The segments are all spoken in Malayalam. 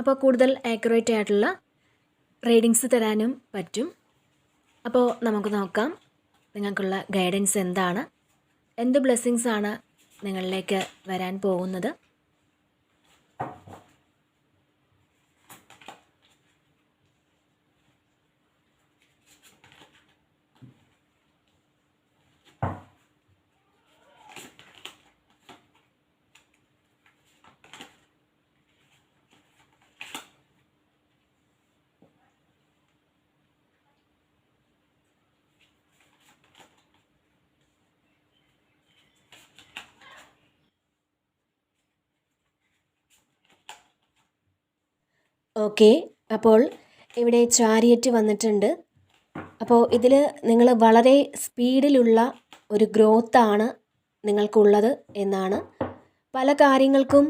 അപ്പോൾ കൂടുതൽ ആക്യുറേറ്റ് ആയിട്ടുള്ള റീഡിങ്സ് തരാനും പറ്റും. അപ്പോൾ നമുക്ക് നോക്കാം നിങ്ങൾക്കുള്ള ഗൈഡൻസ് എന്താണ്? എന്ത് ബ്ലെസ്സിങ്സ് ആണ് നിങ്ങളിലേക്ക് വരാൻ പോകുന്നത്? ഓക്കെ. അപ്പോൾ ഇവിടെ ചാരിയറ്റ് വന്നിട്ടുണ്ട്. അപ്പോൾ ഇതിൽ നിങ്ങൾ വളരെ സ്പീഡിലുള്ള ഒരു ഗ്രോത്താണ് നിങ്ങൾക്കുള്ളത് എന്നാണ്. പല കാര്യങ്ങൾക്കും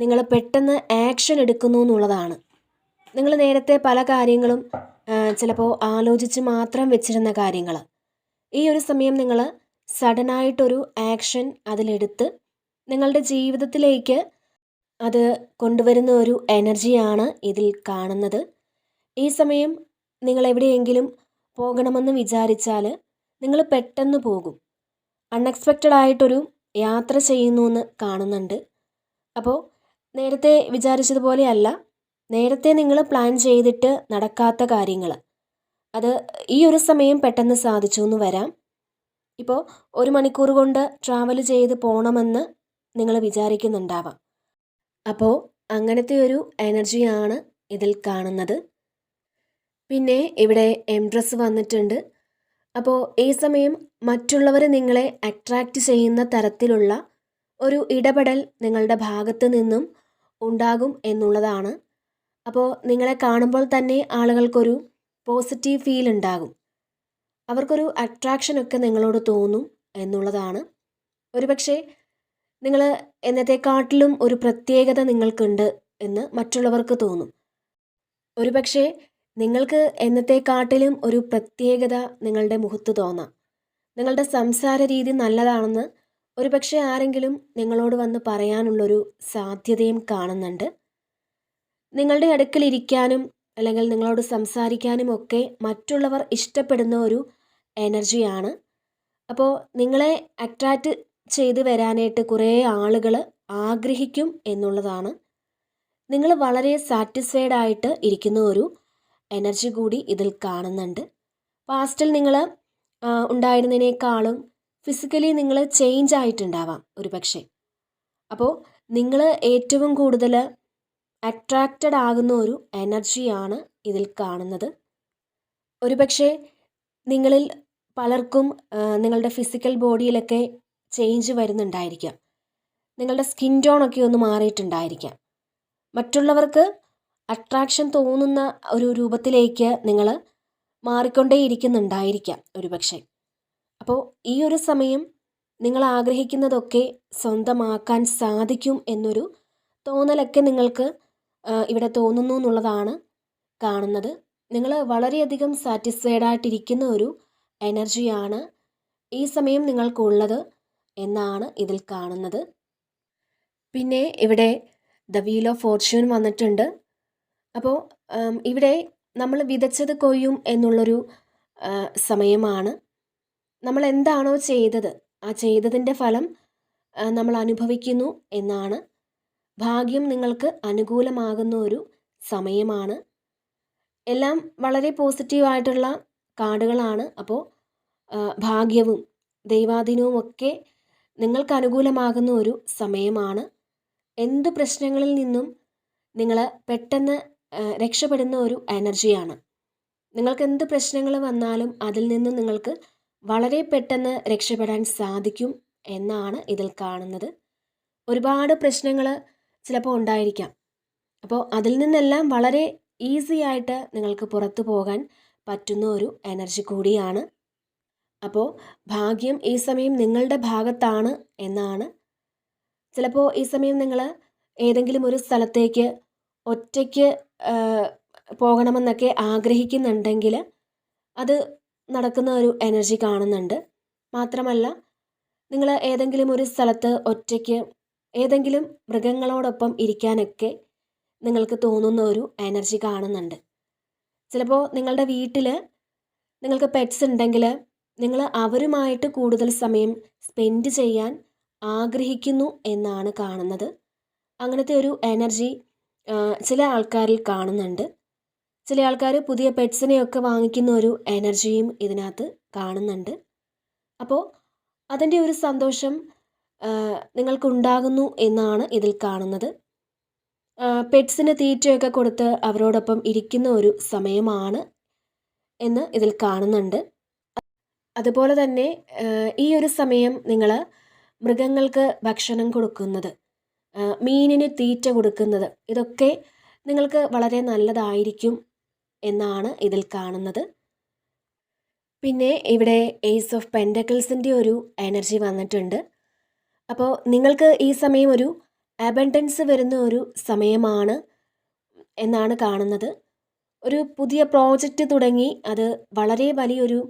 നിങ്ങൾ പെട്ടെന്ന് ആക്ഷൻ എടുക്കുന്നു എന്നുള്ളതാണ്. നിങ്ങൾ നേരത്തെ പല കാര്യങ്ങളും ചിലപ്പോൾ ആലോചിച്ച് മാത്രം വെച്ചിരുന്ന കാര്യങ്ങൾ ഈ ഒരു സമയം നിങ്ങൾ സഡനായിട്ടൊരു ആക്ഷൻ അതിലെടുത്ത് നിങ്ങളുടെ ജീവിതത്തിലേക്ക് അത് കൊണ്ടുവരുന്ന ഒരു എനർജിയാണ് ഇതിൽ കാണുന്നത്. ഈ സമയം നിങ്ങൾ എവിടെയെങ്കിലും പോകണമെന്ന് വിചാരിച്ചാൽ നിങ്ങൾ പെട്ടെന്ന് പോകും. അൺഎക്സ്പെക്റ്റഡ് ആയിട്ടൊരു യാത്ര ചെയ്യുന്നു എന്ന് കാണുന്നുണ്ട്. അപ്പോൾ നേരത്തെ വിചാരിച്ചതുപോലെയല്ല നേരത്തെ നിങ്ങൾ പ്ലാൻ ചെയ്തിട്ട് നടക്കാത്ത കാര്യങ്ങൾ അത് ഈ ഒരു സമയം പെട്ടെന്ന് സാധിച്ചു എന്ന് വരാം. ഇപ്പോൾ ഒരു മണിക്കൂർ കൊണ്ട് ട്രാവൽ ചെയ്ത് പോകണമെന്ന് നിങ്ങൾ വിചാരിക്കുന്നുണ്ടാവാം. അപ്പോൾ അങ്ങനത്തെ ഒരു എനർജിയാണ് ഇതിൽ കാണുന്നത്. പിന്നെ ഇവിടെ എംപ്രസ് വന്നിട്ടുണ്ട്. അപ്പോൾ ഈ സമയം മറ്റുള്ളവർ നിങ്ങളെ അട്രാക്റ്റ് ചെയ്യുന്ന തരത്തിലുള്ള ഒരു ഇടപെടൽ നിങ്ങളുടെ ഭാഗത്ത് നിന്നും ഉണ്ടാകും എന്നുള്ളതാണ്. അപ്പോൾ നിങ്ങളെ കാണുമ്പോൾ തന്നെ ആളുകൾക്കൊരു പോസിറ്റീവ് ഫീൽ ഉണ്ടാകും. അവർക്കൊരു അട്രാക്ഷനൊക്കെ നിങ്ങളോട് തോന്നും എന്നുള്ളതാണ്. ഒരുപക്ഷെ നിങ്ങൾ എന്നത്തെക്കാട്ടിലും ഒരു പ്രത്യേകത നിങ്ങൾക്കുണ്ട് എന്ന് മറ്റുള്ളവർക്ക് തോന്നും. ഒരുപക്ഷെ നിങ്ങൾക്ക് എന്നത്തെക്കാട്ടിലും ഒരു പ്രത്യേകത നിങ്ങളുടെ മുഖത്ത് തോന്നാം. നിങ്ങളുടെ സംസാര രീതി നല്ലതാണെന്ന് ഒരുപക്ഷെ ആരെങ്കിലും നിങ്ങളോട് വന്ന് പറയാനുള്ളൊരു സാധ്യതയും കാണുന്നുണ്ട്. നിങ്ങളുടെ അടുക്കലിരിക്കാനും അല്ലെങ്കിൽ നിങ്ങളോട് സംസാരിക്കാനും ഒക്കെ മറ്റുള്ളവർ ഇഷ്ടപ്പെടുന്ന ഒരു എനർജിയാണ്. അപ്പോൾ നിങ്ങളെ അട്രാക്റ്റ് ചെയ്തു വരാനായിട്ട് കുറേ ആളുകൾ ആഗ്രഹിക്കും എന്നുള്ളതാണ്. നിങ്ങൾ വളരെ സാറ്റിസ്ഫൈഡ് ആയിട്ട് ഇരിക്കുന്ന ഒരു എനർജി കൂടി ഇതിൽ കാണുന്നുണ്ട്. പാസ്റ്റിൽ നിങ്ങൾ ഉണ്ടായിരുന്നതിനേക്കാളും ഫിസിക്കലി നിങ്ങൾ ചേഞ്ച് ആയിട്ടുണ്ടാവാം ഒരു പക്ഷേ. അപ്പോൾ നിങ്ങൾ ഏറ്റവും കൂടുതൽ അട്രാക്റ്റഡ് ആകുന്ന ഒരു എനർജിയാണ് ഇതിൽ കാണുന്നത്. ഒരുപക്ഷെ നിങ്ങളിൽ പലർക്കും നിങ്ങളുടെ ഫിസിക്കൽ ബോഡിയിലൊക്കെ ചേഞ്ച് വരുന്നുണ്ടായിരിക്കാം. നിങ്ങളുടെ സ്കിൻ ടോണൊക്കെ ഒന്ന് മാറിയിട്ടുണ്ടായിരിക്കാം. മറ്റുള്ളവർക്ക് അട്രാക്ഷൻ തോന്നുന്ന ഒരു രൂപത്തിലേക്ക് നിങ്ങൾ മാറിക്കൊണ്ടേയിരിക്കുന്നുണ്ടായിരിക്കാം ഒരുപക്ഷെ. അപ്പോൾ ഈ ഒരു സമയം നിങ്ങൾ ആഗ്രഹിക്കുന്നതൊക്കെ സ്വന്തമാക്കാൻ സാധിക്കും എന്നൊരു തോന്നലൊക്കെ നിങ്ങൾക്ക് ഇവിടെ തോന്നുന്നു എന്നുള്ളതാണ് കാണുന്നത്. നിങ്ങൾ വളരെയധികം സാറ്റിസ്ഫൈഡ് ആയിട്ടിരിക്കുന്ന ഒരു എനർജിയാണ് ഈ സമയം നിങ്ങൾക്കുള്ളത്. എന്നാണ് ഇതിൽ കാണുന്നത്. പിന്നെ ഇവിടെ ദ വീൽ ഓഫ് ഫോർച്യൂൺ വന്നിട്ടുണ്ട്. അപ്പോൾ ഇവിടെ നമ്മൾ വിതച്ചത് കൊയ്യും എന്നുള്ളൊരു സമയമാണ്. നമ്മൾ എന്താണോ ചെയ്തത് ആ ചെയ്തതിന്റെ ഫലം നമ്മൾ അനുഭവിക്കുന്നു എന്നാണ്. ഭാഗ്യം നിങ്ങൾക്ക് അനുകൂലമാകുന്ന ഒരു സമയമാണ്. എല്ലാം വളരെ പോസിറ്റീവായിട്ടുള്ള കാർഡുകളാണ്. അപ്പോൾ ഭാഗ്യവും ദൈവാധീനവും ഒക്കെ നിങ്ങൾക്ക് അനുകൂലമാകുന്ന ഒരു സമയമാണ്. എന്ത് പ്രശ്നങ്ങളിൽ നിന്നും നിങ്ങൾ പെട്ടെന്ന് രക്ഷപ്പെടുന്ന ഒരു എനർജിയാണ്. നിങ്ങൾക്ക് എന്ത് പ്രശ്നങ്ങൾ വന്നാലും അതിൽ നിന്ന് നിങ്ങൾക്ക് വളരെ പെട്ടെന്ന് രക്ഷപ്പെടാൻ സാധിക്കും എന്നാണ് ഇതിൽ കാണുന്നത്. ഒരുപാട് പ്രശ്നങ്ങൾ ചിലപ്പോൾ ഉണ്ടായിരിക്കാം. അപ്പോൾ അതിൽ നിന്നെല്ലാം വളരെ ഈസി ആയിട്ട് നിങ്ങൾക്ക് പുറത്തു പോകാൻ പറ്റുന്ന ഒരു എനർജി കൂടിയാണ് അപ്പോൾ ഭാഗ്യം ഈ സമയം നിങ്ങളുടെ ഭാഗത്താണ് എന്നാണ്. ചിലപ്പോൾ ഈ സമയം നിങ്ങൾ ഏതെങ്കിലും ഒരു സ്ഥലത്തേക്ക് ഒറ്റയ്ക്ക് പോകണമെന്നൊക്കെ ആഗ്രഹിക്കുന്നുണ്ടെങ്കിൽ അത് നടക്കുന്ന ഒരു എനർജി കാണുന്നുണ്ട്. മാത്രമല്ല നിങ്ങൾ ഏതെങ്കിലും ഒരു സ്ഥലത്ത് ഒറ്റയ്ക്ക് ഏതെങ്കിലും മൃഗങ്ങളോടൊപ്പം ഇരിക്കാനൊക്കെ നിങ്ങൾക്ക് തോന്നുന്ന ഒരു എനർജി കാണുന്നുണ്ട്. ചിലപ്പോൾ നിങ്ങളുടെ വീട്ടിൽ നിങ്ങൾക്ക് പെറ്റ്സ് ഉണ്ടെങ്കിൽ നിങ്ങൾ അവരുമായിട്ട് കൂടുതൽ സമയം സ്പെൻഡ് ചെയ്യാൻ ആഗ്രഹിക്കുന്നു എന്നാണ് കാണുന്നത്. അങ്ങനത്തെ ഒരു എനർജി ചില ആൾക്കാരിൽ കാണുന്നുണ്ട്. ചില ആൾക്കാർ പുതിയ പെറ്റ്സിനെയൊക്കെ വാങ്ങിക്കുന്ന ഒരു എനർജിയും ഇതിനകത്ത് കാണുന്നുണ്ട്. അപ്പോൾ അതിന്റെ ഒരു സന്തോഷം നിങ്ങൾക്കുണ്ടാകുന്നു എന്നാണ് ഇതിൽ കാണുന്നത്. പെറ്റ്സിന് തീറ്റയൊക്കെ കൊടുത്ത് അവരോടൊപ്പം ഇരിക്കുന്ന ഒരു സമയമാണ് എന്ന് ഇതിൽ കാണുന്നുണ്ട്. അതുപോലെ തന്നെ ഈ ഒരു സമയം നിങ്ങൾ മൃഗങ്ങൾക്ക് ഭക്ഷണം കൊടുക്കുന്നത് മീനിന് തീറ്റ കൊടുക്കുന്നത് ഇതൊക്കെ നിങ്ങൾക്ക് വളരെ നല്ലതായിരിക്കും എന്നാണ് ഇതിൽ കാണുന്നത്. പിന്നെ ഇവിടെ ഏസ് ഓഫ് പെൻഡക്കിൾസിന്റെ ഒരു എനർജി വന്നിട്ടുണ്ട്. അപ്പോൾ നിങ്ങൾക്ക് ഈ സമയം ഒരു അബൻഡൻസ് വരുന്ന ഒരു സമയമാണ് എന്നാണ് കാണുന്നത്. ഒരു പുതിയ പ്രോജക്റ്റ് തുടങ്ങി അത് വളരെ വലിയൊരു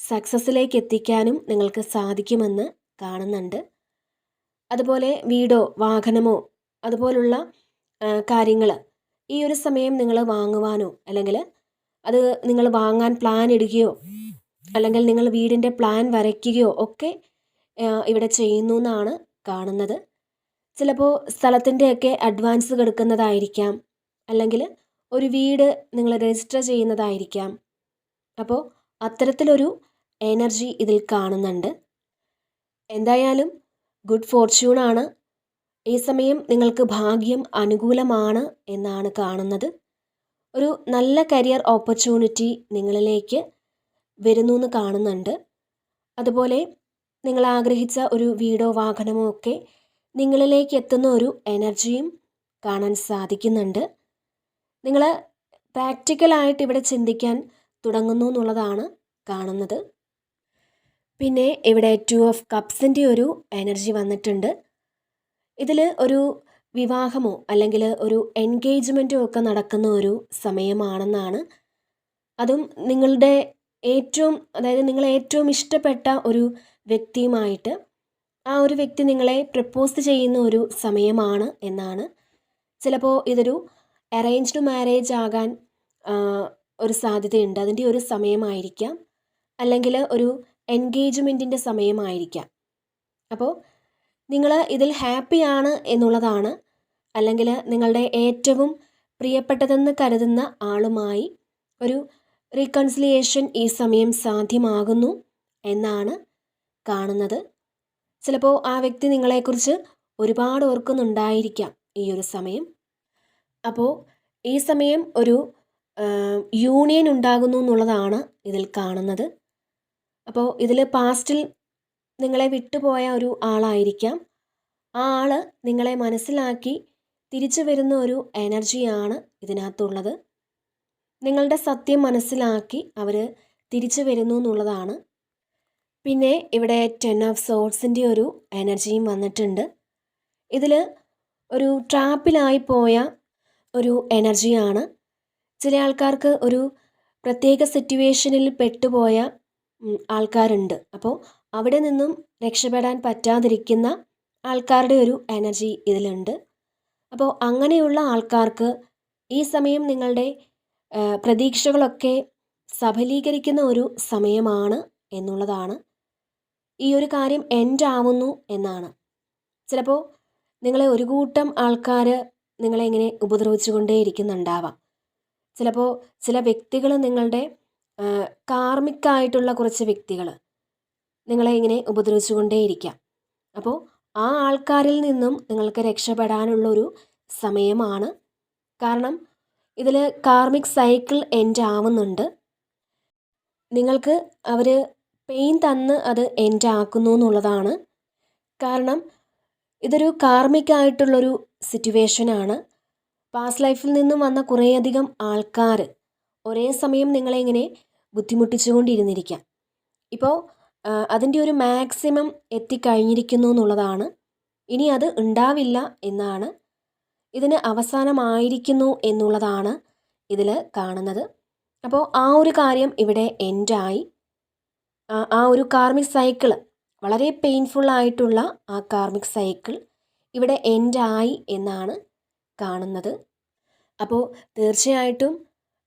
സക്സസ്സിലേക്ക് എത്തിക്കാനും നിങ്ങൾക്ക് സാധിക്കുമെന്ന് കാണുന്നുണ്ട്. അതുപോലെ വീടോ വാഹനമോ അതുപോലുള്ള കാര്യങ്ങൾ ഈ ഒരു സമയം നിങ്ങൾ വാങ്ങുവാനോ അല്ലെങ്കിൽ അത് നിങ്ങൾ വാങ്ങാൻ പ്ലാൻ ഇടുകയോ അല്ലെങ്കിൽ നിങ്ങൾ വീടിന്റെ പ്ലാൻ വരയ്ക്കുകയോ ഒക്കെ ഇവിടെ ചെയ്യുന്നു എന്നാണ് കാണുന്നത്. ചിലപ്പോൾ സ്ഥലത്തിന്റെയൊക്കെ അഡ്വാൻസ് കൊടുക്കുന്നതായിരിക്കാം അല്ലെങ്കിൽ ഒരു വീട് നിങ്ങൾ രജിസ്റ്റർ ചെയ്യുന്നതായിരിക്കാം. അപ്പോൾ അത്തരത്തിലൊരു എനർജി ഇതിൽ കാണുന്നുണ്ട്. എന്തായാലും ഗുഡ് ഫോർച്യൂണാണ് ഈ സമയം നിങ്ങൾക്ക് ഭാഗ്യം അനുകൂലമാണ് എന്നാണ് കാണുന്നത്. ഒരു നല്ല കരിയർ ഓപ്പർച്യൂണിറ്റി നിങ്ങളിലേക്ക് വരുന്നു എന്ന് കാണുന്നുണ്ട്. അതുപോലെ നിങ്ങൾ ആഗ്രഹിച്ച ഒരു വീടോ വാഹനമോ ഒക്കെ നിങ്ങളിലേക്ക് എത്തുന്ന ഒരു എനർജിയും കാണാൻ സാധിക്കുന്നുണ്ട്. നിങ്ങൾ പ്രാക്ടിക്കലായിട്ട് ഇവിടെ ചിന്തിക്കാൻ തുടങ്ങുന്നു എന്നുള്ളതാണ് കാണുന്നത്. പിന്നെ ഇവിടെ ടു ഓഫ് കപ്സിന്റെ ഒരു എനർജി വന്നിട്ടുണ്ട്. ഇതിൽ ഒരു വിവാഹമോ അല്ലെങ്കിൽ ഒരു എൻഗേജ്മെന്റോ ഒക്കെ നടക്കുന്ന ഒരു സമയമാണെന്നാണ്. അതും നിങ്ങളുടെ ഏറ്റവും അതായത് നിങ്ങൾ ഏറ്റവും ഇഷ്ടപ്പെട്ട ഒരു വ്യക്തിയുമായിട്ട് ആ ഒരു വ്യക്തി നിങ്ങളെ പ്രപ്പോസ് ചെയ്യുന്ന ഒരു സമയമാണ് എന്നാണ്. ചിലപ്പോൾ ഇതൊരു അറേഞ്ച്ഡ് മാരേജ് ആകാൻ ഒരു സാധ്യതയുണ്ട്. അതിന്റെ ഒരു സമയമായിരിക്കാം. അല്ലെങ്കിൽ ഒരു എൻഗേജ്മെന്റിന്റെ സമയമായിരിക്കാം. അപ്പോൾ നിങ്ങൾ ഇതിൽ ഹാപ്പിയാണ് എന്നുള്ളതാണ് അല്ലെങ്കിൽ നിങ്ങളുടെ ഏറ്റവും പ്രിയപ്പെട്ടതെന്ന് കരുതുന്ന ആളുമായി ഒരു റീകൺസിലിയേഷൻ ഈ സമയം സാധ്യമാകുന്നു എന്നാണ് കാണുന്നത്. ചിലപ്പോൾ ആ വ്യക്തി നിങ്ങളെക്കുറിച്ച് ഒരുപാട് ഓർക്കുന്നുണ്ടായിരിക്കാം ഈ ഒരു സമയം. അപ്പോൾ ഈ സമയം ഒരു യൂണിയൻ ഉണ്ടാകുന്നു എന്നുള്ളതാണ് ഇതിൽ കാണുന്നത്. അപ്പോൾ ഇതിൽ പാസ്റ്റിൽ നിങ്ങളെ വിട്ടുപോയ ഒരു ആളായിരിക്കാം. ആ ആൾ നിങ്ങളെ മനസ്സിലാക്കി തിരിച്ചു വരുന്ന ഒരു എനർജിയാണ് ഇതിനകത്തുള്ളത്. നിങ്ങളുടെ സത്യം മനസ്സിലാക്കി അവർ തിരിച്ചു വരുന്നു എന്നുള്ളതാണ്. പിന്നെ ഇവിടെ ടെൻ ഓഫ് സോട്സിന്റെ ഒരു എനർജിയും വന്നിട്ടുണ്ട്. ഇതിൽ ഒരു ട്രാപ്പിലായി പോയ ഒരു എനർജിയാണ് ചില ആൾക്കാർക്ക് ഒരു പ്രത്യേക സിറ്റുവേഷനിൽ പെട്ടുപോയ ആൾക്കാരുണ്ട്. അപ്പോൾ അവിടെ നിന്നും രക്ഷപ്പെടാൻ പറ്റാതിരിക്കുന്ന ആൾക്കാരുടെ ഒരു എനർജി ഇതിലുണ്ട്. അപ്പോൾ അങ്ങനെയുള്ള ആൾക്കാർക്ക് ഈ സമയം നിങ്ങളുടെ പ്രതീക്ഷകളൊക്കെ സഫലീകരിക്കുന്ന ഒരു സമയമാണ് എന്നുള്ളതാണ്. ഈ ഒരു കാര്യം എൻഡ് ആവുന്നു എന്നാണ്. ചിലപ്പോൾ നിങ്ങളെ ഒരു കൂട്ടം ആൾക്കാർ നിങ്ങളെ ഇങ്ങനെ ഉപദ്രവിച്ചുകൊണ്ടേ ഇരിക്കുന്നുണ്ടാവാം ചിലപ്പോൾ ചില വ്യക്തികൾ നിങ്ങളുടെ കാർമിക്കായിട്ടുള്ള കുറച്ച് വ്യക്തികൾ നിങ്ങളെ ഇങ്ങനെ ഉപദ്രവിച്ചുകൊണ്ടേയിരിക്കാം. അപ്പോൾ ആ ആൾക്കാരിൽ നിന്നും നിങ്ങൾക്ക് രക്ഷപ്പെടാനുള്ളൊരു സമയമാണ്. കാരണം ഇതിൽ കാർമിക് സൈക്കിൾ എൻഡ് ആവുന്നുണ്ട്. നിങ്ങൾക്ക് അവർ പെയിൻ തന്ന് അത് എൻഡ് ആക്കുന്നു എന്നുള്ളതാണ്. കാരണം ഇതൊരു കാർമിക് ആയിട്ടുള്ളൊരു സിറ്റുവേഷനാണ്. പാസ്റ്റ് ലൈഫിൽ നിന്നും വന്ന കുറേയധികം ആൾക്കാർ ഒരേ സമയം നിങ്ങളെ ഇങ്ങനെ ബുദ്ധിമുട്ടിച്ചുകൊണ്ടിരുന്നിരിക്കാം. ഇപ്പോൾ അതിന്റെ ഒരു മാക്സിമം എത്തിക്കഴിഞ്ഞിരിക്കുന്നു എന്നുള്ളതാണ്. ഇനി അത് ഉണ്ടാവില്ല എന്നാണ്. ഇതിന് അവസാനമായിരിക്കുന്നു എന്നുള്ളതാണ് ഇതിൽ കാണുന്നത്. അപ്പോൾ ആ ഒരു കാര്യം ഇവിടെ എൻഡായി. ആ ഒരു കാർമിക് സൈക്കിൾ വളരെ പെയിൻഫുൾ ആയിട്ടുള്ള ആ കാർമിക് സൈക്കിൾ ഇവിടെ എൻഡായി എന്നാണ് കാണുന്നത്. അപ്പോൾ തീർച്ചയായിട്ടും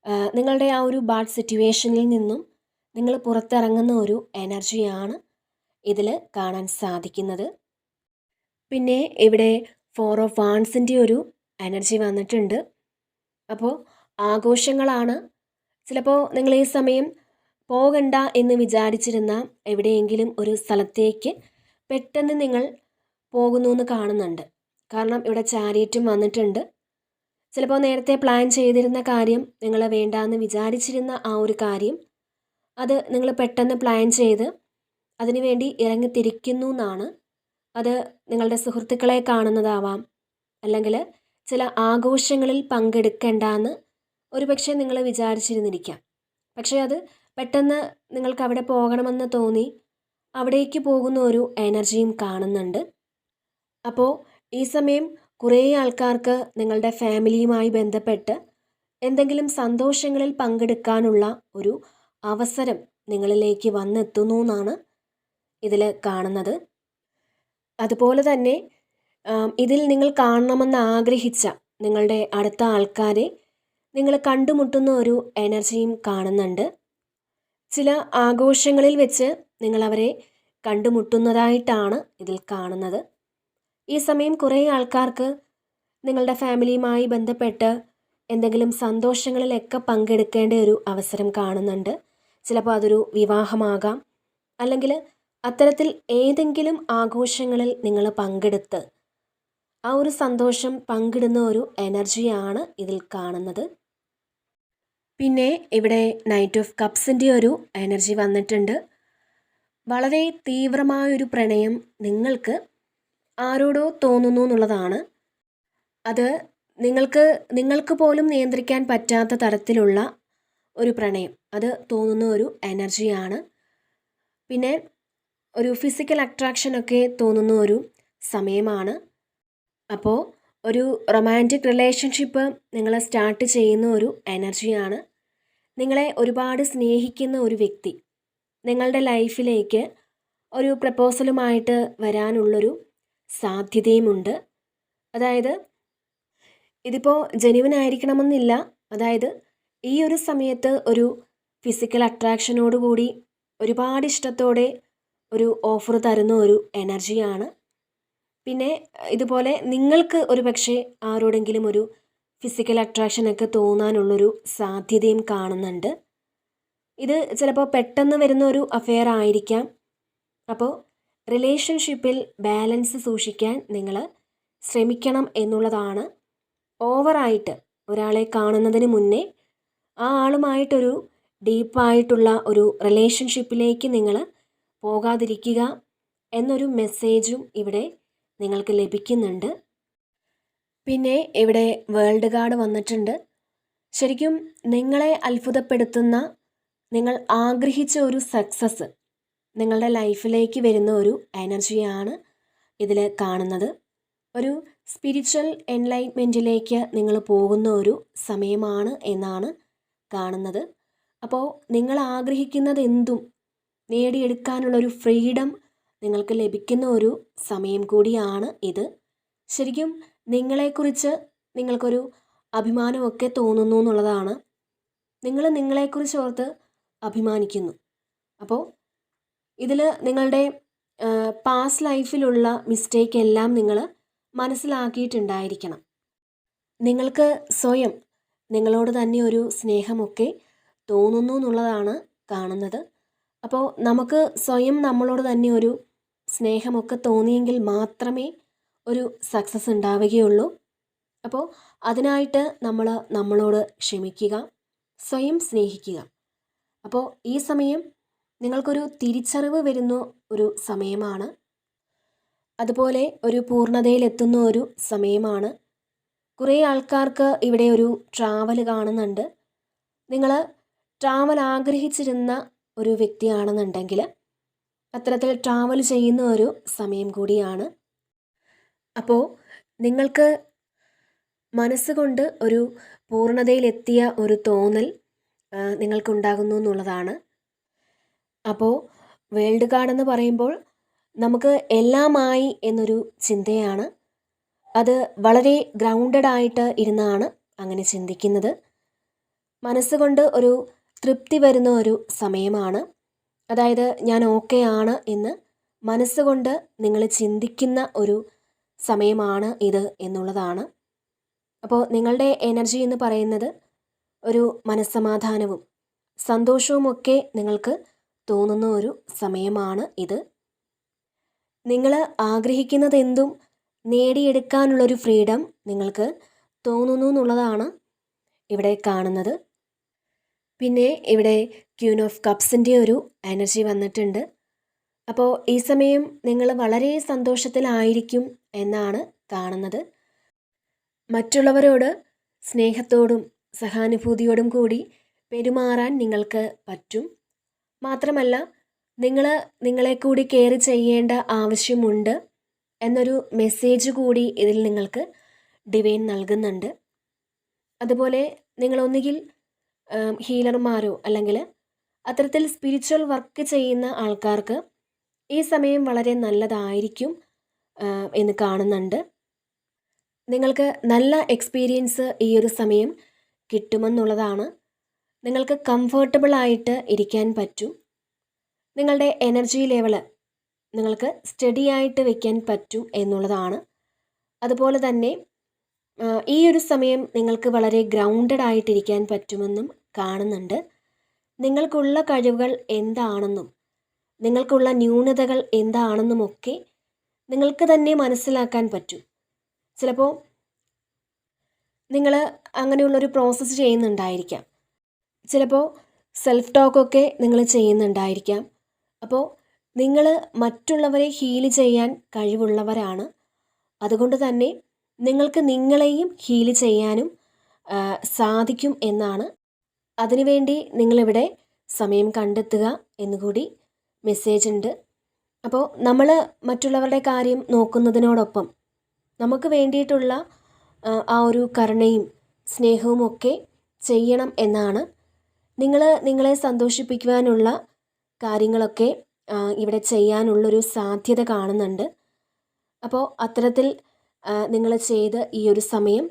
നിങ്ങളുടെ ആ ഒരു ബാഡ് സിറ്റുവേഷനിൽ നിന്നും നിങ്ങൾ പുറത്തിറങ്ങുന്ന ഒരു എനർജിയാണ് ഇതിൽ കാണാൻ സാധിക്കുന്നത്. പിന്നെ ഇവിടെ ഫോർ ഓഫ് വാൺസിന്റെ ഒരു എനർജി വന്നിട്ടുണ്ട്. അപ്പോൾ ആഘോഷങ്ങളാണ്. ചിലപ്പോൾ നിങ്ങൾ ഈ സമയം പോകണ്ട എന്ന് വിചാരിച്ചിരുന്ന എവിടെയെങ്കിലും ഒരു സ്ഥലത്തേക്ക് പെട്ടെന്ന് നിങ്ങൾ പോകുന്നു എന്ന് കാണുന്നുണ്ട്. കാരണം ഇവിടെ ചാരിയറ്റും വന്നിട്ടുണ്ട്. ചിലപ്പോൾ നേരത്തെ പ്ലാൻ ചെയ്തിരുന്ന കാര്യം നിങ്ങൾ വേണ്ടാന്ന് വിചാരിച്ചിരുന്ന ആ ഒരു കാര്യം അത് നിങ്ങൾ പെട്ടെന്ന് പ്ലാൻ ചെയ്ത് അതിനുവേണ്ടി ഇറങ്ങിത്തിരിക്കുന്നു എന്നാണ് അത് നിങ്ങളുടെ സുഹൃത്തുക്കളെ കാണുന്നതാവാം. അല്ലെങ്കിൽ ചില ആഘോഷങ്ങളിൽ പങ്കെടുക്കേണ്ടെന്ന് ഒരു പക്ഷേ നിങ്ങൾ വിചാരിച്ചിരുന്നിരിക്കാം. പക്ഷേ അത് പെട്ടെന്ന് നിങ്ങൾക്ക് അവിടെ പോകണമെന്ന് തോന്നി അവിടേക്ക് പോകുന്ന ഒരു എനർജിയും കാണുന്നുണ്ട്. അപ്പോൾ ഈ സമയം കുറേ ആൾക്കാർക്ക് നിങ്ങളുടെ ഫാമിലിയുമായി ബന്ധപ്പെട്ട് എന്തെങ്കിലും സന്തോഷങ്ങളിൽ പങ്കെടുക്കാനുള്ള ഒരു അവസരം നിങ്ങളിലേക്ക് വന്നെത്തുന്നു എന്നാണ് ഇതിൽ കാണുന്നത്. അതുപോലെ തന്നെ ഇതിൽ നിങ്ങൾ കാണണമെന്ന് ആഗ്രഹിച്ച നിങ്ങളുടെ അടുത്ത ആൾക്കാരെ നിങ്ങൾ കണ്ടുമുട്ടുന്ന ഒരു എനർജിയും കാണുന്നുണ്ട്. ചില ആഘോഷങ്ങളിൽ വെച്ച് നിങ്ങളവരെ കണ്ടുമുട്ടുന്നതായിട്ടാണ് ഇതിൽ കാണുന്നത്. ഈ സമയം കുറേ ആൾക്കാർക്ക് നിങ്ങളുടെ ഫാമിലിയുമായി ബന്ധപ്പെട്ട് എന്തെങ്കിലും സന്തോഷങ്ങളിലൊക്കെ പങ്കെടുക്കേണ്ട ഒരു അവസരം കാണുന്നുണ്ട്. ചിലപ്പോൾ അതൊരു വിവാഹമാകാം. അല്ലെങ്കിൽ അത്തരത്തിൽ ഏതെങ്കിലും ആഘോഷങ്ങളിൽ നിങ്ങൾ പങ്കെടുത്ത് ആ ഒരു സന്തോഷം പങ്കിടുന്ന ഒരു എനർജിയാണ് ഇതിൽ കാണുന്നത്. പിന്നെ ഇവിടെ നൈറ്റ് ഓഫ് കപ്സിന്റെ ഒരു എനർജി വന്നിട്ടുണ്ട്. വളരെ തീവ്രമായൊരു പ്രണയം നിങ്ങൾക്ക് ആരോടോ തോന്നുന്നു എന്നുള്ളതാണ്. അത് നിങ്ങൾക്ക് നിങ്ങൾക്ക് പോലും നിയന്ത്രിക്കാൻ പറ്റാത്ത തരത്തിലുള്ള ഒരു പ്രണയം. അത് തോന്നുന്ന ഒരു എനർജിയാണ്. പിന്നെ ഒരു ഫിസിക്കൽ അട്രാക്ഷനൊക്കെ തോന്നുന്ന ഒരു സമയമാണ്. അപ്പോൾ ഒരു റൊമാന്റിക് റിലേഷൻഷിപ്പ് നിങ്ങൾ സ്റ്റാർട്ട് ചെയ്യുന്ന ഒരു എനർജിയാണ്. നിങ്ങളെ ഒരുപാട് സ്നേഹിക്കുന്ന ഒരു വ്യക്തി നിങ്ങളുടെ ലൈഫിലേക്ക് ഒരു പ്രപ്പോസലുമായിട്ട് വരാനുള്ളൊരു സാധ്യതയുമുണ്ട്. അതായത് ഇതിപ്പോൾ ജനുവിനായിരിക്കണമെന്നില്ല. അതായത് ഈ ഒരു സമയത്ത് ഒരു ഫിസിക്കൽ അട്രാക്ഷനോടുകൂടി ഒരുപാട് ഇഷ്ടത്തോടെ ഒരു ഓഫർ തരുന്ന ഒരു എനർജിയാണ് പിന്നെ ഇതുപോലെ നിങ്ങൾക്ക് ഒരു പക്ഷേ ആരോടെങ്കിലും ഒരു ഫിസിക്കൽ അട്രാക്ഷനൊക്കെ തോന്നാനുള്ളൊരു സാധ്യതയും കാണുന്നുണ്ട്. ഇത് ചിലപ്പോൾ പെട്ടെന്ന് വരുന്ന ഒരു അഫെയർ ആയിരിക്കാം. അപ്പോൾ റിലേഷൻഷിപ്പിൽ ബാലൻസ് സൂക്ഷിക്കാൻ നിങ്ങൾ ശ്രമിക്കണം എന്നുള്ളതാണ്. ഓവറായിട്ട് ഒരാളെ കാണുന്നതിന് മുന്നേ ആ ആളുമായിട്ടൊരു ഡീപ്പായിട്ടുള്ള ഒരു റിലേഷൻഷിപ്പിലേക്ക് നിങ്ങൾ പോകാതിരിക്കുക എന്നൊരു മെസ്സേജും ഇവിടെ നിങ്ങൾക്ക് ലഭിക്കുന്നുണ്ട്. പിന്നെ ഇവിടെ വേൾഡ് കാർഡ് വന്നിട്ടുണ്ട്. ശരിക്കും നിങ്ങളെ അത്ഭുതപ്പെടുത്തുന്ന നിങ്ങൾ ആഗ്രഹിച്ച ഒരു സക്സസ് നിങ്ങളുടെ ലൈഫിലേക്ക് വരുന്ന ഒരു എനർജിയാണ് ഇതിൽ കാണുന്നത്. ഒരു സ്പിരിച്വൽ എൻലൈറ്റ്മെന്റിലേക്ക് നിങ്ങൾ പോകുന്ന ഒരു സമയമാണ് എന്നാണ് കാണുന്നത്. അപ്പോൾ നിങ്ങൾ ആഗ്രഹിക്കുന്നത് എന്തും നേടിയെടുക്കാനുള്ളൊരു ഫ്രീഡം നിങ്ങൾക്ക് ലഭിക്കുന്ന ഒരു സമയം കൂടിയാണ് ഇത്. ശരിക്കും നിങ്ങളെക്കുറിച്ച് നിങ്ങൾക്കൊരു അഭിമാനമൊക്കെ തോന്നുന്നു എന്നുള്ളതാണ്. നിങ്ങൾ നിങ്ങളെക്കുറിച്ച് ഓർത്ത് അഭിമാനിക്കുന്നു. അപ്പോൾ ഇതിൽ നിങ്ങളുടെ പാസ്റ്റ് ലൈഫിലുള്ള മിസ്റ്റേക്ക് എല്ലാം നിങ്ങൾ മനസ്സിലാക്കിയിട്ടുണ്ടായിരിക്കണം. നിങ്ങൾക്ക് സ്വയം നിങ്ങളോട് തന്നെ ഒരു സ്നേഹമൊക്കെ തോന്നുന്നു എന്നുള്ളതാണ് കാണുന്നത്. അപ്പോൾ നമുക്ക് സ്വയം നമ്മളോട് തന്നെ ഒരു സ്നേഹമൊക്കെ തോന്നിയെങ്കിൽ മാത്രമേ ഒരു സക്സസ് ഉണ്ടാവുകയുള്ളൂ. അപ്പോൾ അതിനായിട്ട് നമ്മൾ നമ്മളോട് ക്ഷമിക്കുക സ്വയം സ്നേഹിക്കുക. അപ്പോൾ ഈ സമയം നിങ്ങൾക്കൊരു തിരിച്ചറിവ് വരുന്ന ഒരു സമയമാണ്. അതുപോലെ ഒരു പൂർണതയിലെത്തുന്ന ഒരു സമയമാണ്. കുറേ ആൾക്കാർക്ക് ഇവിടെ ഒരു ട്രാവൽ കാണുന്നുണ്ട്. നിങ്ങൾ ട്രാവൽ ആഗ്രഹിച്ചിരുന്ന ഒരു വ്യക്തിയാണെന്നുണ്ടെങ്കിൽ അത്തരത്തിൽ ട്രാവൽ ചെയ്യുന്ന ഒരു സമയം കൂടിയാണ്. അപ്പോൾ നിങ്ങൾക്ക് മനസ്സുകൊണ്ട് ഒരു പൂർണതയിലെത്തിയ ഒരു തോന്നൽ നിങ്ങൾക്കുണ്ടാകുന്നു എന്നുള്ളതാണ്. അപ്പോൾ വേൾഡ് കാർഡ് എന്ന് പറയുമ്പോൾ നമുക്ക് എല്ലാമായി എന്നൊരു ചിന്തയാണ്. അത് വളരെ ഗ്രൗണ്ടഡ് ആയിട്ട് ഇരുന്നാണ് അങ്ങനെ ചിന്തിക്കുന്നത്. മനസ്സുകൊണ്ട് ഒരു തൃപ്തി വരുന്ന ഒരു സമയമാണ്. അതായത് ഞാൻ ഓക്കെ ആണ് എന്ന് മനസ്സുകൊണ്ട് നിങ്ങൾ ചിന്തിക്കുന്ന ഒരു സമയമാണ് ഇത് എന്നുള്ളതാണ്. അപ്പോൾ നിങ്ങളുടെ എനർജി എന്ന് പറയുന്നത് ഒരു മനസ്സമാധാനവും സന്തോഷവുമൊക്കെ നിങ്ങൾക്ക് തോന്നുന്ന ഒരു സമയമാണ് ഇത്. നിങ്ങൾ ആഗ്രഹിക്കുന്നതെന്തും നേടിയെടുക്കാനുള്ളൊരു ഫ്രീഡം നിങ്ങൾക്ക് തോന്നുന്നു എന്നുള്ളതാണ് ഇവിടെ കാണുന്നത്. പിന്നെ ഇവിടെ ക്യൂൻ ഓഫ് കപ്സിന്റെ ഒരു എനർജി വന്നിട്ടുണ്ട്. അപ്പോൾ ഈ സമയം നിങ്ങൾ വളരെ സന്തോഷത്തിലായിരിക്കും എന്നാണ് കാണുന്നത്. മറ്റുള്ളവരോട് സ്നേഹത്തോടും സഹാനുഭൂതിയോടും കൂടി പെരുമാറാൻ നിങ്ങൾക്ക് പറ്റും. മാത്രമല്ല നിങ്ങൾ നിങ്ങളെ കൂടി കെയർ ചെയ്യേണ്ട ആവശ്യമുണ്ട് എന്നൊരു മെസ്സേജ് കൂടി ഇതിൽ നിങ്ങൾക്ക് ഡിവൈൻ നൽകുന്നുണ്ട്. അതുപോലെ നിങ്ങളൊന്നുകിൽ ഹീലർമാരോ അല്ലെങ്കിൽ അത്തരത്തിൽ സ്പിരിച്വൽ വർക്ക് ചെയ്യുന്ന ആൾക്കാർക്ക് ഈ സമയം വളരെ നല്ലതായിരിക്കും എന്ന് കാണുന്നുണ്ട്. നിങ്ങൾക്ക് നല്ല എക്സ്പീരിയൻസ് ഈ ഒരു സമയം കിട്ടുമെന്നുള്ളതാണ്. നിങ്ങൾക്ക് കംഫർട്ടബിൾ ആയിട്ട് ഇരിക്കാൻ പറ്റും. നിങ്ങളുടെ എനർജി ലെവൽ നിങ്ങൾക്ക് സ്റ്റഡി ആയിട്ട് വെക്കാൻ പറ്റും എന്നുള്ളതാണ്. അതുപോലെ തന്നെ ഈ ഒരു സമയം നിങ്ങൾക്ക് വളരെ ഗ്രൗണ്ടഡ് ആയിട്ടിരിക്കാൻ പറ്റുമെന്നും കാണുന്നുണ്ട്. നിങ്ങൾക്കുള്ള കഴിവുകൾ എന്താണെന്നും നിങ്ങൾക്കുള്ള ന്യൂനതകൾ എന്താണെന്നുമൊക്കെ നിങ്ങൾക്ക് തന്നെ മനസ്സിലാക്കാൻ പറ്റും. ചിലപ്പോൾ നിങ്ങൾ അങ്ങനെയുള്ളൊരു പ്രോസസ്സ് ചെയ്യുന്നുണ്ടായിരിക്കാം. ചിലപ്പോൾ സെൽഫ് ടോക്കൊക്കെ നിങ്ങൾ ചെയ്യുന്നുണ്ടായിരിക്കാം. അപ്പോൾ നിങ്ങൾ മറ്റുള്ളവരെ ഹീൽ ചെയ്യാൻ കഴിവുള്ളവരാണ്. അതുകൊണ്ട് തന്നെ നിങ്ങൾക്ക് നിങ്ങളെയും ഹീൽ ചെയ്യാനും സാധിക്കും എന്നാണ്. അതിനുവേണ്ടി നിങ്ങളിവിടെ സമയം കണ്ടെത്തുക എന്നുകൂടി മെസ്സേജ് ഉണ്ട്. അപ്പോൾ നമ്മൾ മറ്റുള്ളവരുടെ കാര്യം നോക്കുന്നതിനോടൊപ്പം നമുക്ക് വേണ്ടിയിട്ടുള്ള ആ, ഒരു കരുണയും സ്നേഹവും ഒക്കെ ചെയ്യണം എന്നാണ് നിങ്ങൾ നിങ്ങളെ സന്തോഷിപ്പിക്കുവാനുള്ള കാര്യങ്ങളൊക്കെ ഇവിടെ ചെയ്യാനുള്ളൊരു സാധ്യത കാണുന്നുണ്ട്. അപ്പോൾ അത്തരത്തിൽ നിങ്ങൾ ചെയ്ത് ഈ ഒരു സമയം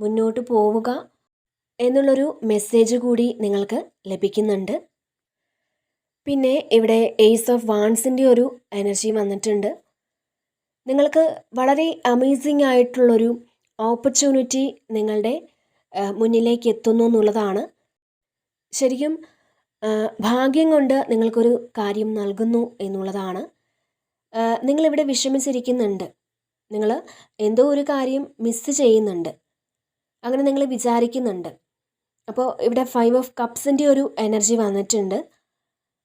മുന്നോട്ട് പോവുക എന്നുള്ളൊരു മെസ്സേജ് കൂടി നിങ്ങൾക്ക് ലഭിക്കുന്നുണ്ട്. പിന്നെ ഇവിടെ എയ്സ് ഓഫ് വാൺസിന്റെ ഒരു എനർജി വന്നിട്ടുണ്ട്. നിങ്ങൾക്ക് വളരെ അമേസിംഗ് ആയിട്ടുള്ളൊരു ഓപ്പർച്യൂണിറ്റി നിങ്ങളുടെ മുന്നിലേക്ക് എത്തുന്നു എന്നുള്ളതാണ്. ശരിക്കും ഭാഗ്യം കൊണ്ട് നിങ്ങൾക്കൊരു കാര്യം നൽകുന്നു എന്നുള്ളതാണ്. നിങ്ങളിവിടെ വിഷമിച്ചിരിക്കുന്നുണ്ട്. നിങ്ങൾ എന്തോ ഒരു കാര്യം മിസ് ചെയ്യുന്നുണ്ട്. അങ്ങനെ നിങ്ങൾ വിചാരിക്കുന്നുണ്ട്. അപ്പോൾ ഇവിടെ ഫൈവ് ഓഫ് കപ്സിന്റെ ഒരു എനർജി വന്നിട്ടുണ്ട്.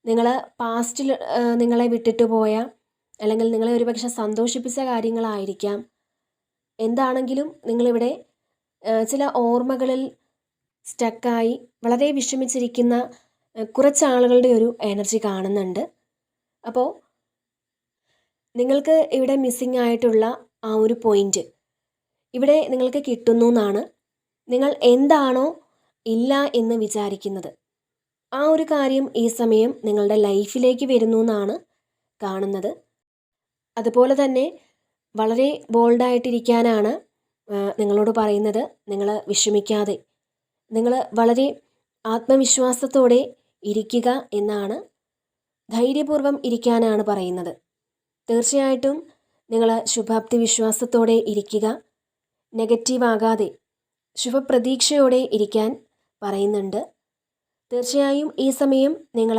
നിങ്ങൾ പാസ്റ്റിൽ നിങ്ങളെ വിട്ടിട്ട് പോയ അല്ലെങ്കിൽ നിങ്ങളെ ഒരുപക്ഷെ സന്തോഷിപ്പിച്ച കാര്യങ്ങളായിരിക്കാം. എന്താണെങ്കിലും നിങ്ങളിവിടെ ചില ഓർമ്മകളിൽ സ്റ്റക്കായി വളരെ വിഷമിച്ചിരിക്കുന്ന കുറച്ച് ആളുകളുടെ ഒരു എനർജി കാണുന്നുണ്ട്. അപ്പോൾ നിങ്ങൾക്ക് ഇവിടെ മിസ്സിംഗ് ആയിട്ടുള്ള ആ ഒരു പോയിന്റ് ഇവിടെ നിങ്ങൾക്ക് കിട്ടുന്നു എന്നാണ്. നിങ്ങൾ എന്താണോ ഇല്ല എന്ന് വിചാരിക്കുന്നത്. ആ ഒരു കാര്യം ഈ സമയം നിങ്ങളുടെ ലൈഫിലേക്ക് വരുന്നു എന്നാണ് കാണുന്നത്. അതുപോലെ തന്നെ വളരെ ബോൾഡായിട്ടിരിക്കാനാണ് നിങ്ങളോട് പറയുന്നത്. നിങ്ങൾ വിഷമിക്കാതെ നിങ്ങൾ വളരെ ആത്മവിശ്വാസത്തോടെ ഇരിക്കുക എന്നാണ് ധൈര്യപൂർവം ഇരിക്കാനാണ് പറയുന്നത്. തീർച്ചയായിട്ടും നിങ്ങൾ ശുഭാപ്തി വിശ്വാസത്തോടെ ഇരിക്കുക നെഗറ്റീവാകാതെ ശുഭപ്രതീക്ഷയോടെ ഇരിക്കാൻ പറയുന്നുണ്ട്. തീർച്ചയായും ഈ സമയം നിങ്ങൾ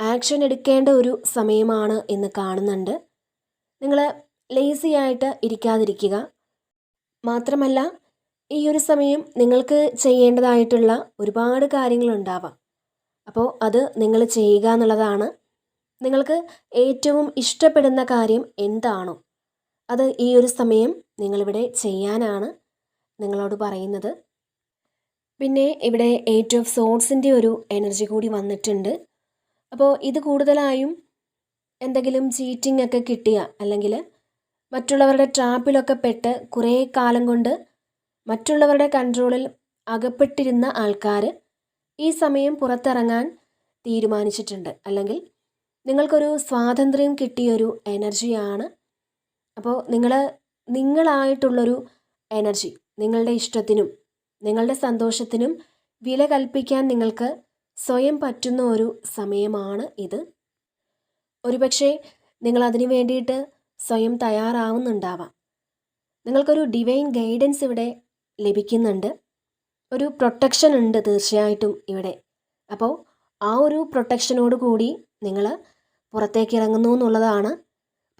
ആക്ഷൻ എടുക്കേണ്ട ഒരു സമയമാണ് എന്ന് കാണുന്നുണ്ട്. നിങ്ങൾ ലേസിയായിട്ട് ഇരിക്കാതിരിക്കുക. മാത്രമല്ല ഈ ഒരു സമയം നിങ്ങൾക്ക് ചെയ്യേണ്ടതായിട്ടുള്ള ഒരുപാട് കാര്യങ്ങളുണ്ടാവാം. അപ്പോൾ അത് നിങ്ങൾ ചെയ്യുക എന്നുള്ളതാണ്. നിങ്ങൾക്ക് ഏറ്റവും ഇഷ്ടപ്പെടുന്ന കാര്യം എന്താണോ അത് ഈ ഒരു സമയം നിങ്ങളിവിടെ ചെയ്യാനാണ് നിങ്ങളോട് പറയുന്നത്. പിന്നെ ഇവിടെ എയ്റ്റ് ഓഫ് സോൺസിന്റെ ഒരു എനർജി കൂടി വന്നിട്ടുണ്ട്. അപ്പോൾ ഇത് കൂടുതലായും എന്തെങ്കിലും ചീറ്റിംഗ് ഒക്കെ കിട്ടിയ അല്ലെങ്കിൽ മറ്റുള്ളവരുടെ ട്രാപ്പിലൊക്കെ പെട്ട് കുറേ കാലം കൊണ്ട് മറ്റുള്ളവരുടെ കൺട്രോളിൽ അകപ്പെട്ടിരുന്ന ആൾക്കാർ ഈ സമയം പുറത്തിറങ്ങാൻ തീരുമാനിച്ചിട്ടുണ്ട്. അല്ലെങ്കിൽ നിങ്ങൾക്കൊരു സ്വാതന്ത്ര്യം കിട്ടിയൊരു എനർജിയാണ് അപ്പോൾ നിങ്ങൾ നിങ്ങളായിട്ടുള്ളൊരു എനർജി നിങ്ങളുടെ ഇഷ്ടത്തിനും നിങ്ങളുടെ സന്തോഷത്തിനും വില കൽപ്പിക്കാൻ നിങ്ങൾക്ക് സ്വയം പറ്റുന്ന ഒരു സമയമാണ് ഇത്. ഒരുപക്ഷെ നിങ്ങൾ അതിന് വേണ്ടിയിട്ട് സ്വയം തയ്യാറാവുന്നുണ്ടാവാം. നിങ്ങൾക്കൊരു ഡിവൈൻ ഗൈഡൻസ് ഇവിടെ ലഭിക്കുന്നുണ്ട്. ഒരു പ്രൊട്ടക്ഷൻ ഉണ്ട് തീർച്ചയായിട്ടും ഇവിടെ. അപ്പോൾ ആ ഒരു പ്രൊട്ടക്ഷനോട് കൂടി നിങ്ങൾ പുറത്തേക്ക് ഇറങ്ങുന്നു എന്നുള്ളതാണ്.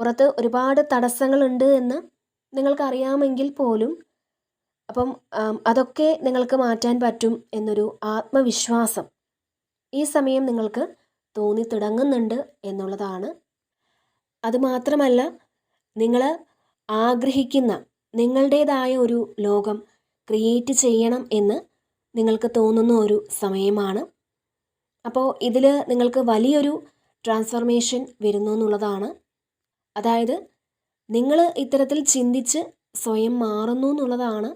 പുറത്ത് ഒരുപാട് തടസ്സങ്ങളുണ്ട് എന്ന് നിങ്ങൾക്കറിയാമെങ്കിൽ പോലും അപ്പം അതൊക്കെ നിങ്ങൾക്ക് മാറ്റാൻ പറ്റും എന്നൊരു ആത്മവിശ്വാസം ഈ സമയം നിങ്ങൾക്ക് തോന്നി തുടങ്ങുന്നുണ്ട് എന്നുള്ളതാണ്. അതുമാത്രമല്ല നിങ്ങൾ ആഗ്രഹിക്കുന്ന നിങ്ങളുടേതായ ഒരു ലോകം ക്രിയേറ്റ് ചെയ്യണം എന്ന് നിങ്ങൾക്ക് തോന്നുന്ന ഒരു സമയമാണ്. അപ്പോൾ ഇതിൽ നിങ്ങൾക്ക് വലിയൊരു ട്രാൻസ്ഫർമേഷൻ വരുന്നു എന്നുള്ളതാണ്. അതായത് നിങ്ങൾ ഇത്തരത്തിൽ ചിന്തിച്ച് സ്വയം മാറുന്നു എന്നുള്ളതാണ്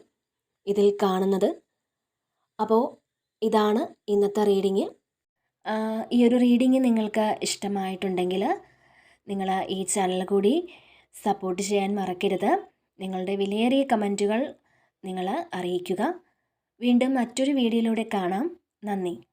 ഇതിൽ കാണുന്നത്. അപ്പോൾ ഇതാണ് ഇന്നത്തെ റീഡിങ് ഈ ഒരു റീഡിങ് നിങ്ങൾക്ക് ഇഷ്ടമായിട്ടുണ്ടെങ്കിൽ നിങ്ങൾ ഈ ചാനൽ കൂടി സപ്പോർട്ട് ചെയ്യാൻ മറക്കരുത്. നിങ്ങളുടെ വിലയേറിയ കമന്റുകൾ നിങ്ങൾ അറിയിക്കുക. വീണ്ടും മറ്റൊരു വീഡിയോയിലൂടെ കാണാം. നന്ദി.